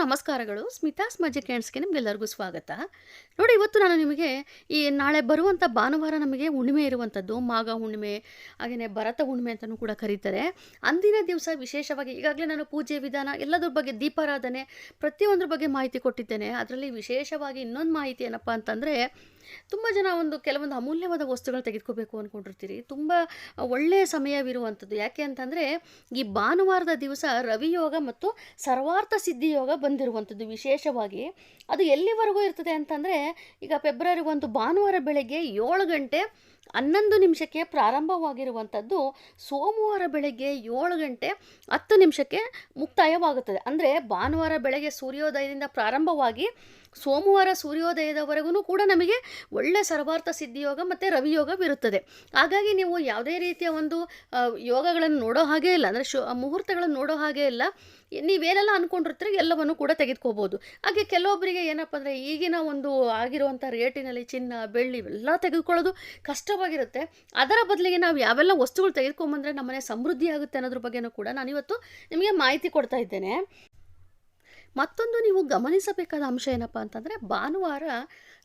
ನಮಸ್ಕಾರಗಳು. ಸ್ಮಿತಾಸ್ ಮಜ್ಜಿಗೆ ಕ್ಯಾಂಡ್ಸ್ಗೆ ನಿಮಗೆಲ್ಲರಿಗೂ ಸ್ವಾಗತ. ನೋಡಿ, ಇವತ್ತು ನಾನು ನಿಮಗೆ ಈ ನಾಳೆ ಬರುವಂಥ ಭಾನುವಾರ ನಮಗೆ ಹುಣ್ಣಿಮೆ ಇರುವಂಥದ್ದು ಮಾಘ ಹುಣ್ಣಿಮೆ ಹಾಗೆಯೇ ಭರತ ಹುಣ್ಣಿಮೆ ಅಂತಲೂ ಕೂಡ ಕರೀತಾರೆ. ಅಂದಿನ ದಿವಸ ವಿಶೇಷವಾಗಿ ಈಗಾಗಲೇ ನಾನು ಪೂಜೆ ವಿಧಾನ, ಎಲ್ಲದ್ರ ಬಗ್ಗೆ ದೀಪಾರಾಧನೆ ಪ್ರತಿಯೊಂದ್ರ ಬಗ್ಗೆ ಮಾಹಿತಿ ಕೊಟ್ಟಿದ್ದೇನೆ. ಅದರಲ್ಲಿ ವಿಶೇಷವಾಗಿ ಇನ್ನೊಂದು ಮಾಹಿತಿ ಏನಪ್ಪ ಅಂತಂದರೆ ತುಂಬ ಜನ ಒಂದು ಕೆಲವೊಂದು ಅಮೂಲ್ಯವಾದ ವಸ್ತುಗಳು ತೆಗೆದುಕೋಬೇಕು ಅಂದ್ಕೊಂಡಿರ್ತೀರಿ ತುಂಬ ಒಳ್ಳೆಯ ಸಮಯವಿರುವಂಥದ್ದು. ಯಾಕೆ ಅಂತಂದರೆ, ಈ ಭಾನುವಾರದ ದಿವಸ ರವಿಯೋಗ ಮತ್ತು ಸರ್ವಾರ್ಥ ಸಿದ್ಧಿ ಯೋಗ ಬಂದಿರುವಂಥದ್ದು ವಿಶೇಷವಾಗಿ. ಅದು ಎಲ್ಲಿವರೆಗೂ ಇರ್ತದೆ ಅಂತಂದರೆ, ಈಗ ಫೆಬ್ರವರಿ ಒಂದು ಭಾನುವಾರ ಬೆಳಗ್ಗೆ ಏಳು ಗಂಟೆ ಹನ್ನೊಂದು ನಿಮಿಷಕ್ಕೆ ಪ್ರಾರಂಭವಾಗಿರುವಂಥದ್ದು ಸೋಮವಾರ ಬೆಳಗ್ಗೆ ಏಳು ಗಂಟೆ ಹತ್ತು ನಿಮಿಷಕ್ಕೆ ಮುಕ್ತಾಯವಾಗುತ್ತದೆ. ಅಂದರೆ ಭಾನುವಾರ ಬೆಳಗ್ಗೆ ಸೂರ್ಯೋದಯದಿಂದ ಪ್ರಾರಂಭವಾಗಿ ಸೋಮವಾರ ಸೂರ್ಯೋದಯದವರೆಗೂ ಕೂಡ ನಮಗೆ ಒಳ್ಳೆ ಸರ್ವಾರ್ಥ ಸಿದ್ಧಿಯೋಗ ಮತ್ತು ರವಿಯೋಗವಿರುತ್ತದೆ. ಹಾಗಾಗಿ ನೀವು ಯಾವುದೇ ರೀತಿಯ ಒಂದು ಯೋಗಗಳನ್ನು ನೋಡೋ ಹಾಗೇ ಇಲ್ಲ, ಅಂದರೆ ಶು, ಮುಹೂರ್ತಗಳನ್ನು ನೋಡೋ ಹಾಗೇ ಇಲ್ಲ, ನೀವೇನೆಲ್ಲ ಅಂದ್ಕೊಂಡಿರ್ತೀರಿ ಎಲ್ಲವನ್ನು ಕೂಡ ತೆಗೆದುಕೋಬೋದು. ಹಾಗೆ ಕೆಲವೊಬ್ಬರಿಗೆ ಏನಪ್ಪ ಅಂದರೆ ಈಗಿನ ಒಂದು ಆಗಿರುವಂಥ ರೇಟಿನಲ್ಲಿ ಚಿನ್ನ, ಬೆಳ್ಳಿ ಇವೆಲ್ಲ ತೆಗೆದುಕೊಳ್ಳೋದು ಕಷ್ಟವಾಗಿರುತ್ತೆ ಅದರ ಬದಲಿಗೆ ನಾವು ಯಾವೆಲ್ಲ ವಸ್ತುಗಳು ತೆಗೆದುಕೊಂಬಂದರೆ ನಮ್ಮನೆ ಸಮೃದ್ಧಿ ಆಗುತ್ತೆ ಅನ್ನೋದ್ರ ಬಗ್ಗೆನೂ ಕೂಡ ನಾನಿವತ್ತು ನಿಮಗೆ ಮಾಹಿತಿ ಕೊಡ್ತಾ ಇದ್ದೇನೆ. ಮತ್ತೊಂದು ನೀವು ಗಮನಿಸಬೇಕಾದ ಅಂಶ ಏನಪ್ಪ ಅಂತಂದರೆ ಭಾನುವಾರ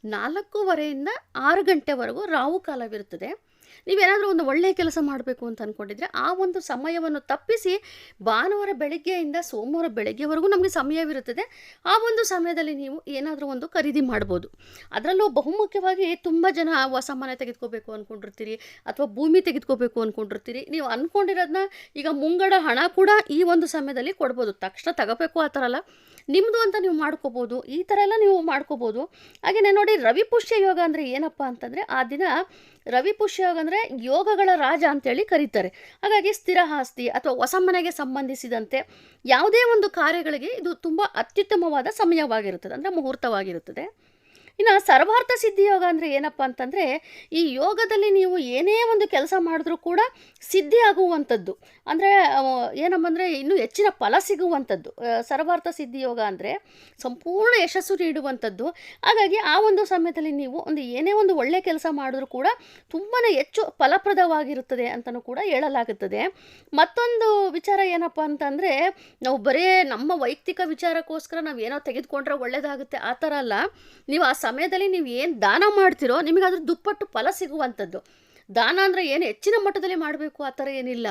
ನಾಲ್ಕೂವರೆಯಿಂದ ಆರು ಗಂಟೆವರೆಗೂ ರಾವು ಕಾಲವಿರುತ್ತದೆ. ನೀವೇನಾದರೂ ಒಂದು ಒಳ್ಳೆಯ ಕೆಲಸ ಮಾಡಬೇಕು ಅಂತ ಅಂದ್ಕೊಂಡಿದ್ರೆ ಆ ಒಂದು ಸಮಯವನ್ನು ತಪ್ಪಿಸಿ ಭಾನುವಾರ ಬೆಳಗ್ಗೆಯಿಂದ ಸೋಮವಾರ ಬೆಳಗ್ಗೆವರೆಗೂ ನಮಗೆ ಸಮಯವಿರುತ್ತದೆ. ಆ ಒಂದು ಸಮಯದಲ್ಲಿ ನೀವು ಏನಾದರೂ ಒಂದು ಖರೀದಿ ಮಾಡ್ಬೋದು. ಅದರಲ್ಲೂ ಬಹುಮುಖ್ಯವಾಗಿ ತುಂಬ ಜನ ಹೊಸ ಮನೆ ತೆಗೆದುಕೋಬೇಕು ಅಂದ್ಕೊಂಡಿರ್ತೀರಿ ಅಥವಾ ಭೂಮಿ ತೆಗೆದುಕೋಬೇಕು ಅಂದ್ಕೊಂಡಿರ್ತೀರಿ ನೀವು ಅಂದ್ಕೊಂಡಿರೋದನ್ನ ಈಗ ಮುಂಗಡ ಹಣ ಕೂಡ ಈ ಒಂದು ಸಮಯದಲ್ಲಿ ಕೊಡ್ಬೋದು. ತಕ್ಷಣ ತಗೋಬೇಕು ಆ ಥರ ಅಲ್ಲ. ನಿಮ್ಮದು ಅಂತ ನೀವು ಮಾಡ್ಕೋಬೋದು. ಈ ಥರ ಎಲ್ಲ ನೀವು ಮಾಡ್ಕೋಬೋದು. ಹಾಗೆಯೇ ನೋಡಿ ರವಿ ಪುಷ್ಯ ಯೋಗ ಅಂದರೆ ಏನಪ್ಪ ಅಂತಂದರೆ ಆ ದಿನ ರವಿ ಪುಷ್ಯ ಯೋಗ ಅಂದರೆ ಯೋಗಗಳ ರಾಜ ಅಂತೇಳಿ ಕರೀತಾರೆ. ಹಾಗಾಗಿ ಸ್ಥಿರ ಆಸ್ತಿ ಅಥವಾ ಹೊಸ ಮನೆಗೆ ಸಂಬಂಧಿಸಿದಂತೆ ಯಾವುದೇ ಒಂದು ಕಾರ್ಯಗಳಿಗೆ ಇದು ತುಂಬ ಅತ್ಯುತ್ತಮವಾದ ಸಮಯವಾಗಿರುತ್ತದೆ, ಅಂದರೆ ಮುಹೂರ್ತವಾಗಿರುತ್ತದೆ. ಇನ್ನು ಸರ್ವಾರ್ಥ ಸಿದ್ಧಿ ಯೋಗ ಅಂದರೆ ಏನಪ್ಪ ಅಂತಂದರೆ, ಈ ಯೋಗದಲ್ಲಿ ನೀವು ಏನೇ ಒಂದು ಕೆಲಸ ಮಾಡಿದ್ರೂ ಕೂಡ ಸಿದ್ಧಿ ಆಗುವಂಥದ್ದು. ಅಂದರೆ ಏನಪ್ಪಂದರೆ ಇನ್ನೂ ಹೆಚ್ಚಿನ ಫಲ ಸಿಗುವಂಥದ್ದು. ಸರ್ವಾರ್ಥ ಸಿದ್ಧಿ ಯೋಗ ಅಂದರೆ ಸಂಪೂರ್ಣ ಯಶಸ್ಸು ನೀಡುವಂಥದ್ದು. ಹಾಗಾಗಿ ಆ ಒಂದು ಸಮಯದಲ್ಲಿ ನೀವು ಒಂದು ಏನೇ ಒಂದು ಒಳ್ಳೆಯ ಕೆಲಸ ಮಾಡಿದ್ರೂ ಕೂಡ ತುಂಬಾ ಹೆಚ್ಚು ಫಲಪ್ರದವಾಗಿರುತ್ತದೆ ಅಂತಲೂ ಕೂಡ ಹೇಳಲಾಗುತ್ತದೆ. ಮತ್ತೊಂದು ವಿಚಾರ ಏನಪ್ಪ ಅಂತಂದರೆ, ನಾವು ಬರೇ ನಮ್ಮ ವೈಯಕ್ತಿಕ ವಿಚಾರಕ್ಕೋಸ್ಕರ ನಾವು ಏನೋ ತೆಗೆದುಕೊಂಡ್ರೆ ಒಳ್ಳೆಯದಾಗುತ್ತೆ ಆ ಥರ ಅಲ್ಲ. ನೀವು ಆ ಸಮಯದಲ್ಲಿ ನೀವು ಏನು ದಾನ ಮಾಡ್ತಿರೋ ನಿಮಗೆ ಅದ್ರ ದುಪ್ಪಟ್ಟು ಫಲ ಸಿಗುವಂಥದ್ದು. ದಾನ ಅಂದರೆ ಏನು? ಹೆಚ್ಚಿನ ಮಟ್ಟದಲ್ಲಿ ಮಾಡಬೇಕು, ಆ ಥರ ಏನಿಲ್ಲ.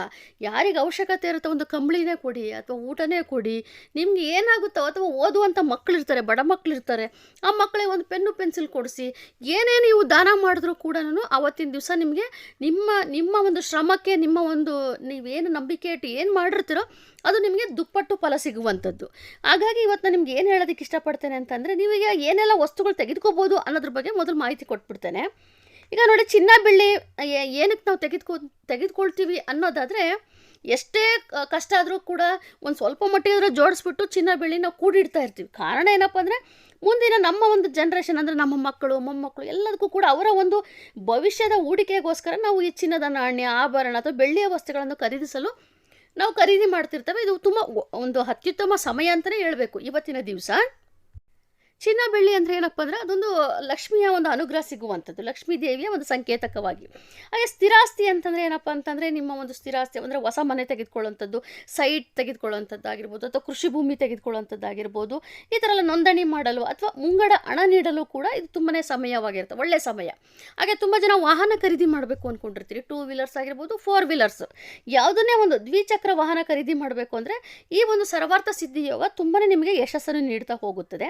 ಯಾರಿಗೆ ಅವಶ್ಯಕತೆ ಇರುತ್ತೆ ಒಂದು ಕಂಬಳಿನೇ ಕೊಡಿ ಅಥವಾ ಊಟನೇ ಕೊಡಿ. ನಿಮ್ಗೆ ಏನಾಗುತ್ತೋ ಅಥವಾ ಓದುವಂಥ ಮಕ್ಕಳಿರ್ತಾರೆ, ಬಡ ಮಕ್ಕಳಿರ್ತಾರೆ, ಆ ಮಕ್ಕಳಿಗೆ ಒಂದು ಪೆನ್ನು, ಪೆನ್ಸಿಲ್ ಕೊಡಿಸಿ ಏನೇ ನೀವು ದಾನ ಮಾಡಿದ್ರೂ ಕೂಡ ಅವತ್ತಿನ ದಿವಸ ನಿಮಗೆ ನಿಮ್ಮ ನಿಮ್ಮ ಒಂದು ಶ್ರಮಕ್ಕೆ, ನಿಮ್ಮ ಒಂದು ನೀವೇನು ನಂಬಿಕೆ ಇಟ್ಟು ಏನು ಮಾಡಿರ್ತೀರೋ ಅದು ನಿಮಗೆ ದುಪ್ಪಟ್ಟು ಫಲ ಸಿಗುವಂಥದ್ದು. ಹಾಗಾಗಿ ಇವತ್ತು ನಾನು ನಿಮ್ಗೆ ಏನು ಹೇಳೋದಕ್ಕೆ ಇಷ್ಟಪಡ್ತೇನೆ ಅಂತಂದರೆ, ನೀವೀಗ ಏನೆಲ್ಲ ವಸ್ತುಗಳು ತೆಗೆದುಕೋಬೋದು ಅನ್ನೋದ್ರ ಬಗ್ಗೆ ಮೊದಲು ಮಾಹಿತಿ ಕೊಟ್ಬಿಡ್ತೇನೆ. ಈಗ ನೋಡಿ ಚಿನ್ನ ಬೆಳ್ಳಿ ಏನಕ್ಕೆ ನಾವು ತೆಗೆದುಕೊ, ತೆಗೆದುಕೊಳ್ತೀವಿ ಅನ್ನೋದಾದರೆ ಎಷ್ಟೇ ಕಷ್ಟ ಆದರೂ ಕೂಡ ಒಂದು ಸ್ವಲ್ಪ ಮಟ್ಟಿಗಾದರೂ ಜೋಡಿಸ್ಬಿಟ್ಟು ಚಿನ್ನ ಬೆಳ್ಳಿ ನಾವು ಕೂಡಿಡ್ತಾ ಇರ್ತೀವಿ. ಕಾರಣ ಏನಪ್ಪ ಅಂದರೆ ಮುಂದಿನ ನಮ್ಮ ಒಂದು ಜನ್ರೇಷನ್ ಅಂದರೆ ನಮ್ಮ ಮಕ್ಕಳು, ಮೊಮ್ಮಕ್ಕಳು ಎಲ್ಲದಕ್ಕೂ ಕೂಡ ಅವರ ಒಂದು ಭವಿಷ್ಯದ ಹೂಡಿಕೆಗೋಸ್ಕರ ನಾವು ಈ ಚಿನ್ನದ ನಾಣ್ಯ, ಆಭರಣ ಅಥವಾ ಬೆಳ್ಳಿಯ ವಸ್ತುಗಳನ್ನು ಖರೀದಿಸಲು ನಾವು ಖರೀದಿ ಮಾಡ್ತಿರ್ತೇವೆ. ಇದು ತುಂಬ ಒಂದು ಅತ್ಯುತ್ತಮ ಸಮಯ ಅಂತಲೇ ಹೇಳಬೇಕು. ಇವತ್ತಿನ ದಿವಸ ಚಿನ್ನ ಬೆಳ್ಳಿ ಅಂದರೆ ಏನಪ್ಪ ಅಂದರೆ ಅದೊಂದು ಲಕ್ಷ್ಮಿಯ ಒಂದು ಅನುಗ್ರಹ ಸಿಗುವಂಥದ್ದು, ಲಕ್ಷ್ಮೀ ದೇವಿಯ ಒಂದು ಸಂಕೇತಕವಾಗಿ. ಹಾಗೆ ಸ್ಥಿರಾಸ್ತಿ ಅಂತಂದರೆ ಏನಪ್ಪ ಅಂತಂದರೆ ನಿಮ್ಮ ಒಂದು ಸ್ಥಿರಾಸ್ತಿ ಅಂದರೆ ಹೊಸ ಮನೆ ತೆಗೆದುಕೊಳ್ಳುವಂಥದ್ದು ಸೈಟ್ ತೆಗೆದುಕೊಳ್ಳುವಂಥದ್ದಾಗಿರ್ಬೋದು ಅಥವಾ ಕೃಷಿ ಭೂಮಿ ತೆಗೆದುಕೊಳ್ಳುವಂಥದ್ದಾಗಿರ್ಬೋದು, ಈ ಥರ ಎಲ್ಲ ನೋಂದಣಿ ಮಾಡಲು ಅಥವಾ ಮುಂಗಡ ಹಣ ನೀಡಲು ಕೂಡ ಇದು ತುಂಬನೇ ಸಮಯವಾಗಿರುತ್ತೆ ಒಳ್ಳೆಯ ಸಮಯ. ಹಾಗೆ ತುಂಬ ಜನ ವಾಹನ ಖರೀದಿ ಮಾಡಬೇಕು ಅಂದ್ಕೊಂಡಿರ್ತೀರಿ ಟೂ ವೀಲರ್ಸ್ ಆಗಿರ್ಬೋದು ಫೋರ್ ವೀಲರ್ಸ್ ಯಾವುದನ್ನೇ ಒಂದು ದ್ವಿಚಕ್ರ ವಾಹನ ಖರೀದಿ ಮಾಡಬೇಕು ಅಂದರೆ ಈ ಒಂದು ಸರ್ವಾರ್ಥ ಸಿದ್ಧಿಯೋಗ ತುಂಬಾ ನಿಮಗೆ ಯಶಸ್ಸನ್ನು ನೀಡ್ತಾ ಹೋಗುತ್ತದೆ.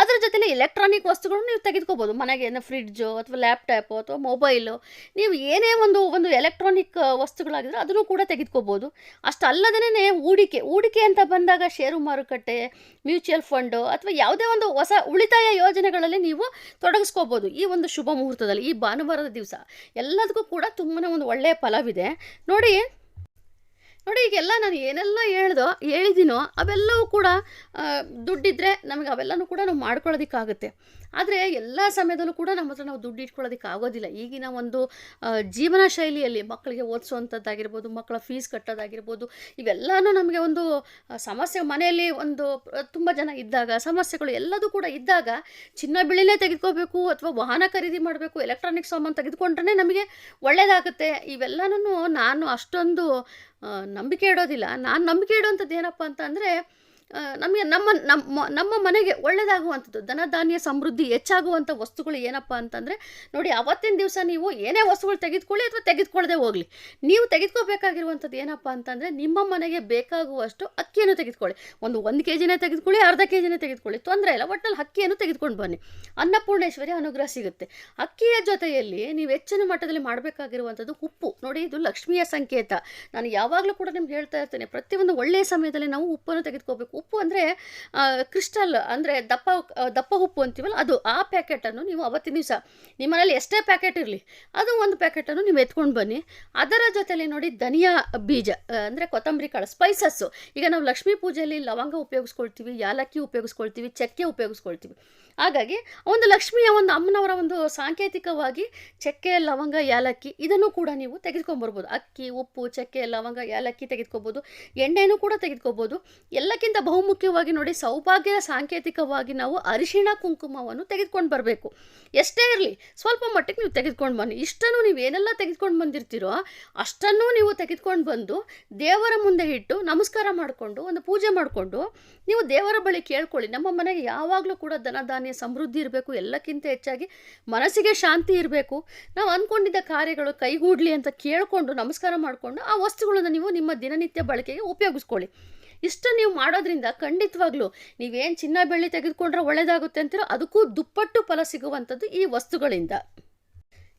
ಅದರ ಜೊತೆಲಿ ಎಲೆಕ್ಟ್ರಾನಿಕ್ ವಸ್ತುಗಳನ್ನು ನೀವು ತೆಗೆದುಕೋಬೋದು. ಮನೆಗೆ ಏನೋ ಫ್ರಿಡ್ಜು ಅಥವಾ ಲ್ಯಾಪ್ಟಾಪು ಅಥವಾ ಮೊಬೈಲು ನೀವು ಏನೇ ಒಂದು ಒಂದು ಎಲೆಕ್ಟ್ರಾನಿಕ್ ವಸ್ತುಗಳಾಗಿದ್ರೆ ಅದನ್ನು ಕೂಡ ತೆಗೆದುಕೋಬೋದು. ಅಷ್ಟಲ್ಲದೇ ಹೂಡಿಕೆ. ಹೂಡಿಕೆ ಅಂತ ಬಂದಾಗ ಷೇರು ಮಾರುಕಟ್ಟೆ ಮ್ಯೂಚುವಲ್ ಫಂಡು ಅಥವಾ ಯಾವುದೇ ಒಂದು ಹೊಸ ಉಳಿತಾಯ ಯೋಜನೆಗಳಲ್ಲಿ ನೀವು ತೊಡಗಿಸ್ಕೋಬೋದು. ಈ ಒಂದು ಶುಭ ಮುಹೂರ್ತದಲ್ಲಿ, ಈ ಭಾನುವಾರದ ದಿವಸ ಎಲ್ಲದಕ್ಕೂ ಕೂಡ ತುಂಬಾ ಒಂದು ಒಳ್ಳೆಯ ಫಲವಿದೆ. ನೋಡಿ ನೋಡಿ, ಈಗೆಲ್ಲ ನಾನು ಏನೆಲ್ಲ ಹೇಳ್ದೋ ಹೇಳಿದ್ದೀನೋ ಅವೆಲ್ಲವೂ ಕೂಡ ದುಡ್ಡಿದ್ದರೆ ನಮಗೆ ಅವೆಲ್ಲನೂ ಕೂಡ ನಾವು ಮಾಡ್ಕೊಳ್ಳೋದಕ್ಕಾಗುತ್ತೆ. ಆದರೆ ಎಲ್ಲ ಸಮಯದಲ್ಲೂ ಕೂಡ ನಮ್ಮ ಹತ್ರ ನಾವು ದುಡ್ಡು ಇಟ್ಕೊಳ್ಳೋದಕ್ಕೆ ಆಗೋದಿಲ್ಲ. ಈಗಿನ ಒಂದು ಜೀವನ ಶೈಲಿಯಲ್ಲಿ ಮಕ್ಕಳಿಗೆ ಓದಿಸುವಂಥದ್ದಾಗಿರ್ಬೋದು ಮಕ್ಕಳ ಫೀಸ್ ಕಟ್ಟೋದಾಗಿರ್ಬೋದು, ಇವೆಲ್ಲನೂ ನಮಗೆ ಒಂದು ಸಮಸ್ಯೆ ಮನೆಯಲ್ಲಿ ಒಂದು, ತುಂಬ ಜನ ಇದ್ದಾಗ, ಸಮಸ್ಯೆಗಳು ಎಲ್ಲದೂ ಕೂಡ ಇದ್ದಾಗ ಚಿನ್ನ ಬಿಳಿಲೇ ತೆಗೆದುಕೋಬೇಕು ಅಥವಾ ವಾಹನ ಖರೀದಿ ಮಾಡಬೇಕು, ಎಲೆಕ್ಟ್ರಾನಿಕ್ ಸಾಮಾನು ತೆಗೆದುಕೊಂಡ್ರೆ ನಮಗೆ ಒಳ್ಳೆಯದಾಗುತ್ತೆ ಇವೆಲ್ಲನೂ ನಾನು ಅಷ್ಟೊಂದು ನಂಬಿಕೆ ಇಡೋದಿಲ್ಲ. ನಾನು ನಂಬಿಕೆ ಇಡೋವಂಥದ್ದು ಏನಪ್ಪ ಅಂತ ಅಂದರೆ ಆ, ನಮಗೆ ನಮ್ಮ ನಮ್ಮ ನಮ್ಮ ಮನೆಗೆ ಒಳ್ಳೆಯದಾಗುವಂಥದ್ದು ಧನಧಾನ್ಯ ಸಮೃದ್ಧಿ ಹೆಚ್ಚಾಗುವಂಥ ವಸ್ತುಗಳು ಏನಪ್ಪ ಅಂತಂದರೆ, ನೋಡಿ ಅವತ್ತಿನ ದಿವಸ ನೀವು ಏನೇ ವಸ್ತುಗಳು ತೆಗೆದುಕೊಳ್ಳಿ ಅಥವಾ ತೆಗೆದುಕೊಳ್ಳದೆ ಹೋಗಲಿ. ನೀವು ತೆಗೆದುಕೋಬೇಕಾಗಿರುವಂಥದ್ದು ಏನಪ್ಪ ಅಂತಂದರೆ, ನಿಮ್ಮ ಮನೆಗೆ ಬೇಕಾಗುವಷ್ಟು ಅಕ್ಕಿಯನ್ನು ತೆಗೆದುಕೊಳ್ಳಿ. ಒಂದು ಒಂದು ಕೆ ಜಿನೇ ತೆಗೆದುಕೊಳ್ಳಿ, ಅರ್ಧ ಕೆ ಜಿನೇ ತೆಗೆದುಕೊಳ್ಳಿ. ತೊಂದರೆ ಇಲ್ಲ ಒಟ್ಟಲ್ಲಿ ಅಕ್ಕಿಯನ್ನು ತೆಗೆದುಕೊಂಡು ಬನ್ನಿ. ಅನ್ನಪೂರ್ಣೇಶ್ವರಿ ಅನುಗ್ರಹ ಸಿಗುತ್ತೆ. ಅಕ್ಕಿಯ ಜೊತೆಯಲ್ಲಿ ನೀವು ಹೆಚ್ಚಿನ ಮಟ್ಟದಲ್ಲಿ ಮಾಡಬೇಕಾಗಿರುವಂಥದ್ದು ಉಪ್ಪು. ನೋಡಿ, ಇದು ಲಕ್ಷ್ಮಿಯ ಸಂಕೇತ. ನಾನು ಯಾವಾಗಲೂ ಕೂಡ ನಿಮ್ಗೆ ಹೇಳ್ತಾ ಇರ್ತೇನೆ, ಪ್ರತಿಯೊಂದು ಒಳ್ಳೆಯ ಸಮಯದಲ್ಲಿ ನಾವು ಉಪ್ಪನ್ನು ತೆಗೆದುಕೋಬೇಕು. ಉಪ್ಪು ಅಂದರೆ ಕ್ರಿಸ್ಟಲ್ ಅಂದರೆ ದಪ್ಪ ದಪ್ಪ ಉಪ್ಪು ಅಂತೀವಲ್ಲ, ಅದು ಆ ಪ್ಯಾಕೆಟನ್ನು ನೀವು ಅವತ್ತಿನ ದಿವಸ ನಿಮ್ಮ ಮನೇಲಿ ಎಷ್ಟೇ ಪ್ಯಾಕೆಟ್ ಇರಲಿ, ಅದು ಒಂದು ಪ್ಯಾಕೆಟನ್ನು ನೀವು ಎತ್ಕೊಂಡು ಬನ್ನಿ. ಅದರ ಜೊತೆಯಲ್ಲಿ ನೋಡಿ ಧನಿಯಾ ಬೀಜ ಅಂದರೆ ಕೊತ್ತಂಬರಿ ಕಾಳು ಸ್ಪೈಸಸ್ಸು ಈಗ ನಾವು ಲಕ್ಷ್ಮೀ ಪೂಜೆಯಲ್ಲಿ ಲವಂಗ ಉಪಯೋಗಿಸ್ಕೊಳ್ತೀವಿ, ಯಾಲಕ್ಕಿ ಉಪಯೋಗಿಸ್ಕೊಳ್ತೀವಿ, ಚಕ್ಕೆ ಉಪಯೋಗಿಸ್ಕೊಳ್ತೀವಿ. ಹಾಗಾಗಿ ಒಂದು ಲಕ್ಷ್ಮಿಯ ಒಂದು ಅಮ್ಮನವರ ಒಂದು ಸಾಂಕೇತಿಕವಾಗಿ ಚಕ್ಕೆ, ಲವಂಗ, ಯಾಲಕ್ಕಿ ಇದನ್ನು ಕೂಡ ನೀವು ತೆಗೆದುಕೊಂಬರ್ಬೋದು ಅಕ್ಕಿ, ಉಪ್ಪು, ಚಕ್ಕೆ, ಲವಂಗ, ಯಾಲಕ್ಕಿ ತೆಗೆದುಕೋಬೋದು ಎಣ್ಣೆನೂ ಕೂಡ ತೆಗೆದುಕೋಬೋದು ಎಲ್ಲಕ್ಕಿಂತ ಬಹುಮುಖ್ಯವಾಗಿ ನೋಡಿ ಸೌಭಾಗ್ಯದ ಸಾಂಕೇತಿಕವಾಗಿ ನಾವು ಅರಿಶಿಣ ಕುಂಕುಮವನ್ನು ತೆಗೆದುಕೊಂಡು ಬರಬೇಕು. ಎಷ್ಟೇ ಇರಲಿ, ಸ್ವಲ್ಪ ಮಟ್ಟಿಗೆ ನೀವು ತೆಗೆದುಕೊಂಡು ಬನ್ನಿ. ಇಷ್ಟನ್ನು ನೀವು ಏನೆಲ್ಲ ತೆಗೆದುಕೊಂಡು ಬಂದಿರ್ತೀರೋ ಅಷ್ಟನ್ನು ನೀವು ತೆಗೆದುಕೊಂಡು ಬಂದು ದೇವರ ಮುಂದೆ ಇಟ್ಟು ನಮಸ್ಕಾರ ಮಾಡಿಕೊಂಡು, ಒಂದು ಪೂಜೆ ಮಾಡಿಕೊಂಡು ನೀವು ದೇವರ ಬಳಿ ಕೇಳ್ಕೊಳ್ಳಿ. ನಮ್ಮ ಮನೆಗೆ ಯಾವಾಗಲೂ ಕೂಡ ಧನಧಾನ್ಯ ಸಮೃದ್ಧಿ ಇರಬೇಕು. ಎಲ್ಲಕ್ಕಿಂತ ಹೆಚ್ಚಾಗಿ ಮನಸ್ಸಿಗೆ ಶಾಂತಿ ಇರಬೇಕು. ನಾವು ಅಂದ್ಕೊಂಡಿದ್ದ ಕಾರ್ಯಗಳು ಕೈಗೂಡಲಿ ಅಂತ ಕೇಳಿಕೊಂಡು, ನಮಸ್ಕಾರ ಮಾಡಿಕೊಂಡು ಆ ವಸ್ತುಗಳನ್ನು ನೀವು ನಿಮ್ಮ ದಿನನಿತ್ಯ ಬಳಕೆಗೆ ಉಪಯೋಗಿಸ್ಕೊಳ್ಳಿ. ಇಷ್ಟು ನೀವು ಮಾಡೋದ್ರಿಂದ ಖಂಡಿತವಾಗ್ಲೂ ನೀವೇನು ಚಿನ್ನ ಬೆಳ್ಳಿ ತೆಗೆದುಕೊಂಡ್ರೆ ಒಳ್ಳೆಯದಾಗುತ್ತೆ ಅಂತೀರೋ ಅದಕ್ಕೂ ದುಪ್ಪಟ್ಟು ಫಲ ಸಿಗುವಂಥದ್ದು ಈ ವಸ್ತುಗಳಿಂದ.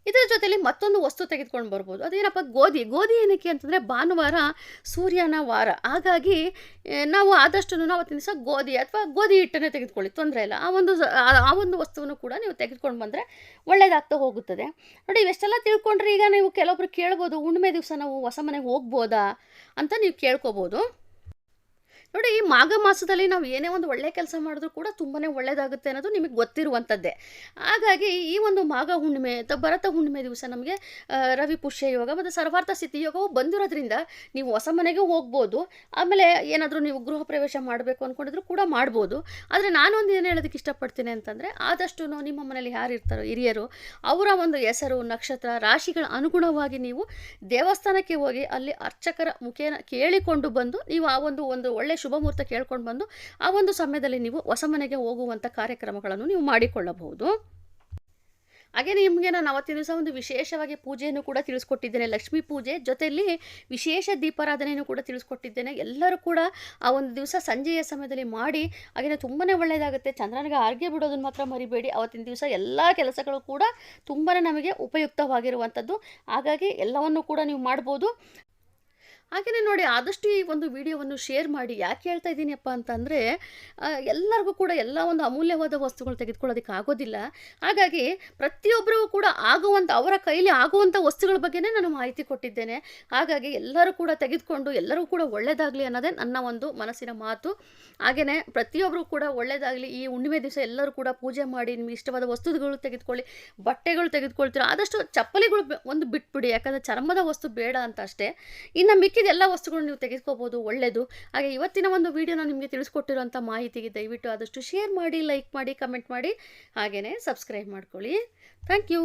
ಇದರ ಜೊತೆಲಿ ಮತ್ತೊಂದು ವಸ್ತು ತೆಗೆದುಕೊಂಡು ಬರ್ಬೋದು. ಅದೇನಪ್ಪ, ಗೋಧಿ. ಗೋಧಿ ಏನಕ್ಕೆ ಅಂತಂದರೆ ಭಾನುವಾರ ಸೂರ್ಯನ ವಾರ. ಹಾಗಾಗಿ ನಾವು ಆದಷ್ಟು ಅವತ್ತಿನ ದಿವಸ ಗೋಧಿ ಅಥವಾ ಗೋಧಿ ಹಿಟ್ಟನ್ನೇ ತೆಗೆದುಕೊಳ್ಳಿ. ತೊಂದರೆ ಇಲ್ಲ. ಆ ಒಂದು ಆ ಒಂದು ವಸ್ತುವನ್ನು ಕೂಡ ನೀವು ತೆಗೆದುಕೊಂಡು ಬಂದರೆ ಒಳ್ಳೆಯದಾಗ್ತಾ ಹೋಗುತ್ತದೆ. ನೋಡಿ, ಇವೆಷ್ಟೆಲ್ಲ ತಿಳ್ಕೊಂಡ್ರೆ ಈಗ ನೀವು ಕೆಲವೊಬ್ರು ಕೇಳ್ಬೋದು ಹುಣ್ಣಿಮೆ ದಿವಸ ನಾವು ಹೊಸ ಮನೆಗೆ ಹೋಗ್ಬೋದಾ? ಅಂತ ನೀವು ಕೇಳ್ಕೊಬೋದು. ನೋಡಿ, ಈ ಮಾಘ ಮಾಸದಲ್ಲಿ ನಾವು ಏನೇ ಒಂದು ಒಳ್ಳೆ ಕೆಲಸ ಮಾಡಿದ್ರೂ ಕೂಡ ತುಂಬಾ ಒಳ್ಳೆಯದಾಗುತ್ತೆ ಅನ್ನೋದು ನಿಮಗೆ ಗೊತ್ತಿರುವಂಥದ್ದೇ ಹಾಗಾಗಿ ಈ ಒಂದು ಮಾಘ ಹುಣ್ಣಿಮೆ ಅಥವಾ ಭರತ ಹುಣ್ಣಿಮೆ ದಿವಸ ನಮಗೆ ರವಿ ಪುಷ್ಯ ಯೋಗ ಮತ್ತು ಸರ್ವಾರ್ಥ ಸ್ಥಿತಿ ಯೋಗವು ಬಂದಿರೋದ್ರಿಂದ ನೀವು ಹೊಸ ಮನೆಗೆ ಹೋಗ್ಬೋದು. ಆಮೇಲೆ ಏನಾದರೂ ನೀವು ಗೃಹ ಪ್ರವೇಶ ಮಾಡಬೇಕು ಅಂದ್ಕೊಂಡಿದ್ರು ಕೂಡ ಮಾಡ್ಬೋದು. ಆದರೆ ನಾನೊಂದು ಏನು ಹೇಳೋದಕ್ಕೆ ಇಷ್ಟಪಡ್ತೀನಿ ಅಂತಂದರೆ, ಆದಷ್ಟು ನಿಮ್ಮ ಮನೇಲಿ ಯಾರು ಇರ್ತಾರೋ ಹಿರಿಯರು, ಅವರ ಒಂದು ಹೆಸರು, ನಕ್ಷತ್ರ, ರಾಶಿಗಳ ಅನುಗುಣವಾಗಿ ನೀವು ದೇವಸ್ಥಾನಕ್ಕೆ ಹೋಗಿ ಅಲ್ಲಿ ಅರ್ಚಕರ ಮುಖೇನ ಕೇಳಿಕೊಂಡು ಬಂದು ನೀವು ಆ ಒಂದು ಒಂದು ಒಳ್ಳೆಯ ಶುಭ ಮುಹೂರ್ತ ಕೇಳ್ಕೊಂಡು ಬಂದು ಆ ಒಂದು ಸಮಯದಲ್ಲಿ ನೀವು ಹೊಸ ಮನೆಗೆ ಹೋಗುವಂಥ ಕಾರ್ಯಕ್ರಮಗಳನ್ನು ನೀವು ಮಾಡಿಕೊಳ್ಳಬಹುದು. ಹಾಗೆ ನಿಮಗೆ ನಾನು ಅವತ್ತಿನ ದಿವಸ ಒಂದು ವಿಶೇಷವಾಗಿ ಪೂಜೆಯನ್ನು ಕೂಡ ತಿಳಿಸ್ಕೊಟ್ಟಿದ್ದೇನೆ. ಲಕ್ಷ್ಮೀ ಪೂಜೆ ಜೊತೆಯಲ್ಲಿ ವಿಶೇಷ ದೀಪಾರಾಧನೆಯನ್ನು ಕೂಡ ತಿಳಿಸ್ಕೊಟ್ಟಿದ್ದೇನೆ. ಎಲ್ಲರೂ ಕೂಡ ಆ ಒಂದು ದಿವಸ ಸಂಜೆಯ ಸಮಯದಲ್ಲಿ ಮಾಡಿ ಹಾಗೆಯೇ ತುಂಬಾ ಒಳ್ಳೆಯದಾಗುತ್ತೆ. ಚಂದ್ರನಿಗೆ ಆರ್ಗೆ ಬಿಡೋದನ್ನು ಮಾತ್ರ ಮರಿಬೇಡಿ. ಅವತ್ತಿನ ದಿವಸ ಎಲ್ಲ ಕೆಲಸಗಳು ಕೂಡ ತುಂಬಾ ನಮಗೆ ಉಪಯುಕ್ತವಾಗಿರುವಂಥದ್ದು ಹಾಗಾಗಿ ಎಲ್ಲವನ್ನು ಕೂಡ ನೀವು ಮಾಡ್ಬೋದು. ಹಾಗೆಯೇ ನೋಡಿ ಆದಷ್ಟು ಈ ಒಂದು ವಿಡಿಯೋವನ್ನು ಶೇರ್ ಮಾಡಿ ಯಾಕೆ ಹೇಳ್ತಾ ಇದ್ದೀನಪ್ಪ ಅಂತಂದರೆ ಎಲ್ಲರಿಗೂ ಕೂಡ ಎಲ್ಲ ಒಂದು ಅಮೂಲ್ಯವಾದ ವಸ್ತುಗಳು ತೆಗೆದುಕೊಳ್ಳೋದಕ್ಕೆ ಆಗೋದಿಲ್ಲ. ಹಾಗಾಗಿ ಪ್ರತಿಯೊಬ್ಬರಿಗೂ ಕೂಡ ಆಗುವಂಥ ಅವರ ಕೈಲಿ ಆಗುವಂಥ ವಸ್ತುಗಳ ಬಗ್ಗೆನೇ ನಾನು ಮಾಹಿತಿ ಕೊಟ್ಟಿದ್ದೇನೆ. ಹಾಗಾಗಿ ಎಲ್ಲರೂ ಕೂಡ ತೆಗೆದುಕೊಂಡು, ಎಲ್ಲರೂ ಕೂಡ ಒಳ್ಳೆಯದಾಗಲಿ ಅನ್ನೋದೇ ನನ್ನ ಒಂದು ಮನಸ್ಸಿನ ಮಾತು. ಹಾಗೆಯೇ ಪ್ರತಿಯೊಬ್ಬರು ಕೂಡ ಒಳ್ಳೆಯದಾಗಲಿ ಈ ಹುಣ್ಣಿಮೆ ದಿವಸ ಎಲ್ಲರೂ ಕೂಡ ಪೂಜೆ ಮಾಡಿ, ನಿಮಗೆ ಇಷ್ಟವಾದ ವಸ್ತುಗಳು ತೆಗೆದುಕೊಳ್ಳಿ, ಬಟ್ಟೆಗಳು ತೆಗೆದುಕೊಳ್ತೀರ, ಆದಷ್ಟು ಚಪ್ಪಲಿಗಳು ಒಂದು ಬಿಟ್ಬಿಡಿ, ಯಾಕಂದರೆ ಚರ್ಮದ ವಸ್ತು ಬೇಡ ಅಂತ ಅಷ್ಟೇ. ಇನ್ನು ಮಿಕ್ಕಿದ ಎಲ್ಲ ವಸ್ತುಗಳು ನೀವು ತೆಗೆದುಕೋಬೋದು ಒಳ್ಳೆಯದು ಹಾಗೆ ಇವತ್ತಿನ ಒಂದು ವಿಡಿಯೋನ ನಿಮಗೆ ತಿಳಿಸ್ಕೊಟ್ಟಿರೋಂಥ ಮಾಹಿತಿಗೆ ದಯವಿಟ್ಟು ಆದಷ್ಟು ಶೇರ್ ಮಾಡಿ ಲೈಕ್ ಮಾಡಿ ಕಮೆಂಟ್ ಮಾಡಿ ಹಾಗೆಯೇ ಸಬ್ಸ್ಕ್ರೈಬ್ ಮಾಡ್ಕೊಳ್ಳಿ. Thank you